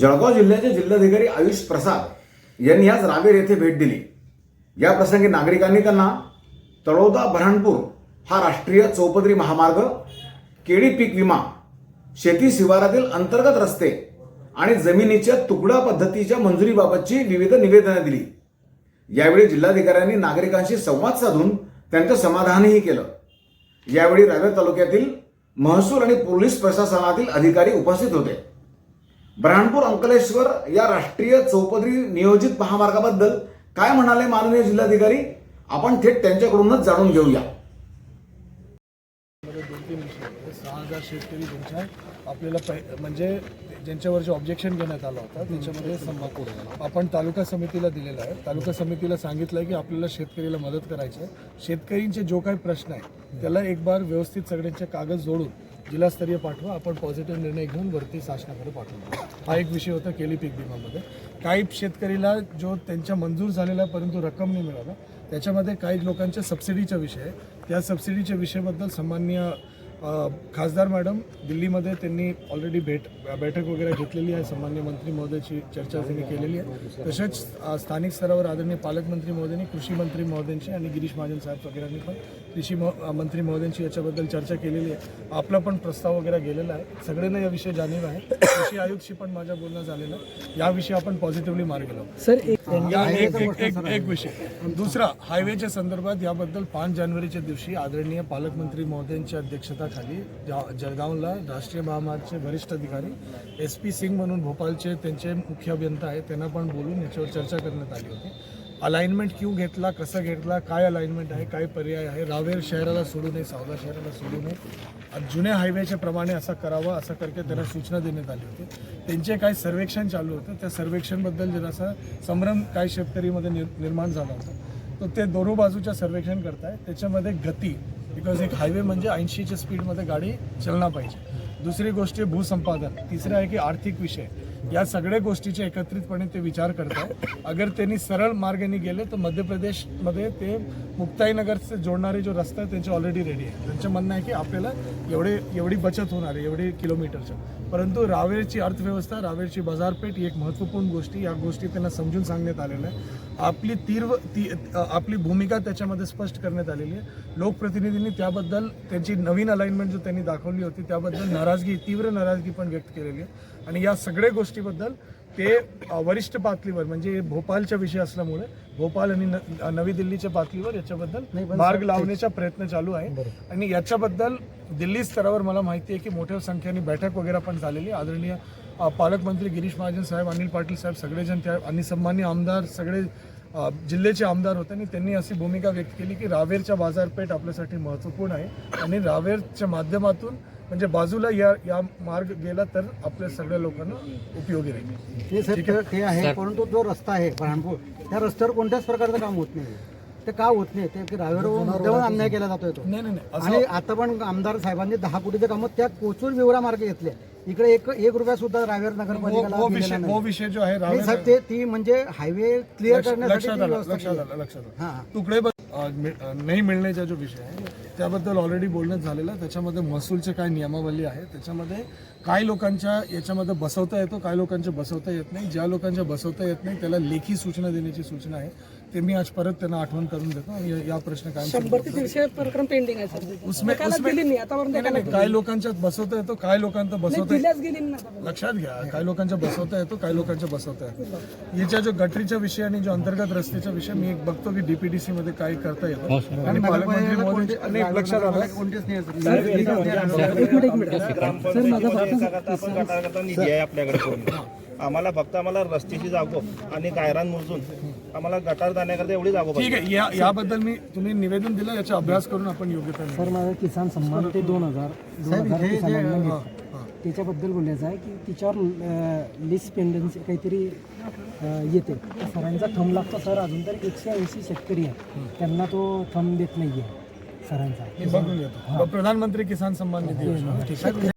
जळगाव जिल्ह्याचे जिल्हाधिकारी आयुष प्रसाद यांनी आज रावेर येथे भेट दिली. या प्रसंगी नागरिकांनी त्यांना तळोदा बऱ्हाणपूर हा राष्ट्रीय चौपदरी महामार्ग केळी पीक विमा शेती शिवारातील अंतर्गत रस्ते आणि जमिनीच्या तुकडा पद्धतीच्या मंजुरीबाबतची विविध निवेदनं दिली. यावेळी जिल्हाधिकाऱ्यांनी नागरिकांशी संवाद साधून त्यांचं समाधानही केलं. यावेळी रावेर तालुक्यातील महसूल आणि पोलीस प्रशासनातील अधिकारी उपस्थित होते. ब्रह्मपूर अंकलेश्वर या राष्ट्रीय चौपदरी नियोजित महामार्गाबद्दल काय म्हणाले माननीय जिल्हाधिकारी? आपण थेट त्यांच्याकडूनच जाणून घेऊया. दोन तीन सहा हजार शेतकरी तुमच्या आपल्याला पै म्हणजे ज्यांच्यावरचे ऑब्जेक्शन घेण्यात आलं होतं त्याच्यामध्ये संभापूर आपण तालुका समितीला दिलेला आहे. तालुका समितीला सांगितलं आहे की आपल्याला शेतकरीला मदत करायची आहे. शेतकरींचे जो काही प्रश्न आहे त्याला एक बार व्यवस्थित सगळ्यांचे कागद जोडून जिल्हास्तरीय पाठवा आपण पॉझिटिव्ह निर्णय घेऊन वरती शासनाकडे पाठवू. हा एक विषय होता केली पीक विमामध्ये काही शेतकरीला जो त्यांच्या मंजूर झालेला परंतु रक्कम नाही मिळाला त्याच्यामध्ये काही लोकांच्या सबसिडीचा विषय आहे. त्या सबसिडीच्या विषयाबद्दल सन्माननीय खासदार मॅडम दिल्लीमध्ये त्यांनी ऑलरेडी भेट बैठक वगैरे घेतलेली आहे. सन्मान्य मंत्री महोदयाची चर्चा त्यांनी केलेली आहे. तसेच स्थानिक स्तरावर आदरणीय पालकमंत्री महोदयांनी कृषी मंत्री महोदयांची आणि गिरीश महाजन साहेब वगैरेंनी पण कृषी मंत्री महोदयांची याच्याबद्दल चर्चा केलेली आहे. आपला पण प्रस्ताव वगैरे गेलेला आहे. सगळ्यांना याविषयी जाणीव आहे. कृषी आयुक्तशी पण माझ्या बोलणं झालेलं आहे. याविषयी आपण पॉझिटिव्हली मार्ग लावू. सर एक विषय. दुसरा हायवेच्या संदर्भात याबद्दल पाच जानेवारीच्या दिवशी आदरणीय पालकमंत्री महोदयांच्या खाली जा- जळगावला राष्ट्रीय महामार्गचे वरिष्ठ अधिकारी एस पी सिंग म्हणून भोपाळचे त्यांचे मुख्य अभियंता आहेत त्यांना पण बोलून याच्यावर चर्चा करण्यात आली होती. अलाइनमेंट क्यू घेतला कसं घेतला काय अलाइनमेंट आहे काय पर्याय आहे रावेर शहराला सोडू नये सावदा शहराला सोडू नये आणि जुन्या हायवेच्या प्रमाणे असं करावं असं करके त्यांना सूचना देण्यात आली होती. त्यांचे काही सर्वेक्षण चालू होतं त्या सर्वेक्षणबद्दल जरासा संभ्रम काही शेतकरीमध्ये निर्माण झाला होता. तर ते दोन्ही बाजूच्या सर्वेक्षण करताय त्याच्यामध्ये गती बिकॉज एक हायवे म्हणजे ऐंशीच्या स्पीडमध्ये गाडी चलना पाहिजे. दुसरी गोष्ट आहे भूसंपादन. तिसरं आहे की आर्थिक विषय. या सगळ्या गोष्टीचे एकत्रितपणे ते विचार करतात. अगर त्यांनी सरळ मार्गाने गेले तर मध्य प्रदेशमध्ये ते मुक्ताईनगरचे जोडणारे जो रस्ता आहे त्यांचे ऑलरेडी रेडी आहे. त्यांचं म्हणणं आहे की आपल्याला एवढे एवढी बचत होणार आहे एवढी किलोमीटरच्या परंतु रावेरची अर्थव्यवस्था रावेरची बाजारपेठ ही एक महत्त्वपूर्ण गोष्टी या गोष्टी त्यांना समजून सांगण्यात आलेल्या आहे. आपली तीव्र ती आपली भूमिका त्याच्यामध्ये स्पष्ट करण्यात आलेली आहे. लोकप्रतिनिधींनी त्याबद्दल त्यांची नवीन अलाइनमेंट जो त्यांनी दाखवली होती त्याबद्दल नाराजगी तीव्र नाराजगी पण व्यक्त केलेली आहे. आणि या सगळ्या गोष्टीबद्दल ते वरिष्ठ पातळीवर म्हणजे भोपाळचा विषय असल्यामुळे भोपाळ आणि नवी दिल्लीच्या पातळीवर याच्याबद्दल मार्ग लावण्याचा प्रयत्न चालू आहे. आणि याच्याबद्दल दिल्ली स्तरावर मला माहिती आहे की मोठ्या संख्येने बैठक वगैरे पण झालेली. आदरणीय पालकमंत्री गिरीश महाजन साहेब अनिल पाटील साहेब सगळेजण त्या आणि सन्मान्य आमदार सगळे जिल्ह्याचे आमदार होते. आणि त्यांनी अशी भूमिका व्यक्त केली की रावेरच्या बाजारपेठ आपल्यासाठी महत्त्वपूर्ण आहे. आणि रावेरच्या माध्यमातून म्हणजे बाजूला या या मार्ग गेला तर आपल्या सगळ्या लोकांना उपयोगी राहील. ते सर ते- ते आहे परंतु जो रस्ता आहे बऱ्हाणपूर त्या रस्त्यावर कोणत्याच प्रकारचं काम होत नाही. ते का होत नाही? ते की अन्याय केला जातोय तो. नाही नाही नाही आणि आता पण आमदार साहेबांनी दहा कोटीचे कामं त्या कोचूर विवरा मार्ग घेतले. इकडे एक एक रुपया सुद्धा रावेर नगरपालिकेला वो- वो दिलेला विषय नाही. वो विषय जो आहे नाही रावेर साहेब ते ती म्हणजे हायवे क्लिअर करण्यासाठी लक्षात ती आलं व्यवस्था लक्षात केली. आलं लक्षात आलं. हा तुकडे अ, अ, नाही मिळण्याचा जो विषय आहे त्याबद्दल ऑलरेडी बोलणं झालेलं आहे. त्याच्यामध्ये महसूलचे काय नियमावली आहे त्याच्यामध्ये काही लोकांच्या याच्यामध्ये बसवता येतो काही लोकांच्या बसवता येत नाही. ज्या लोकांच्या बसवता येत नाही त्याला लेखी सूचना देण्याची सूचना आहे. ते मी आज परत त्यांना आठवण करून देतो आणि या- प्रश्न काय काही लोकांच्यात बसवता येतो काही लोकांचं बसवता. लक्षात घ्या काही लोकांच्या बसवता येतो काही लोकांच्या बसवता येतो. याच्या जो गटरीच्या विषय आणि जो अंतर्गत रस्त्याचा विषय मी एक बघतो की डीपीडीसी मध्ये काय करता येतं. आणि पालकमंत्री महोदय आणि एक लक्षात आलं. कोणतेच नाही आहे. आपण गटारकरता निधी आहे आपल्याकडे कोणी आम्हाला फक्त आम्हाला रस्त्याची जागो आणि गायरान मोजून. आम्हाला गटार जाण्याकरता एवढी जागो ठीक आहे या याबद्दल मी तुम्ही निवेदन दिलं याचा अभ्यास करून आपण योग्य सर माझा किसान सन्मान ते दोन हजार दोन हे हा. हा. त्याच्याबद्दल बोलायचं आहे की तिच्यावर लिस्ट पेंडन्सी काहीतरी येते. सरांचा थंब लागतो. सर अजून तर एकशे ऐंशी शेतकरी आहेत. त्यांना तो थंब देत नाही आहे सरांचा. मी बघून घेतो. प्रधानमंत्री किसान सन्मान निधी योजना. ठीक आहे.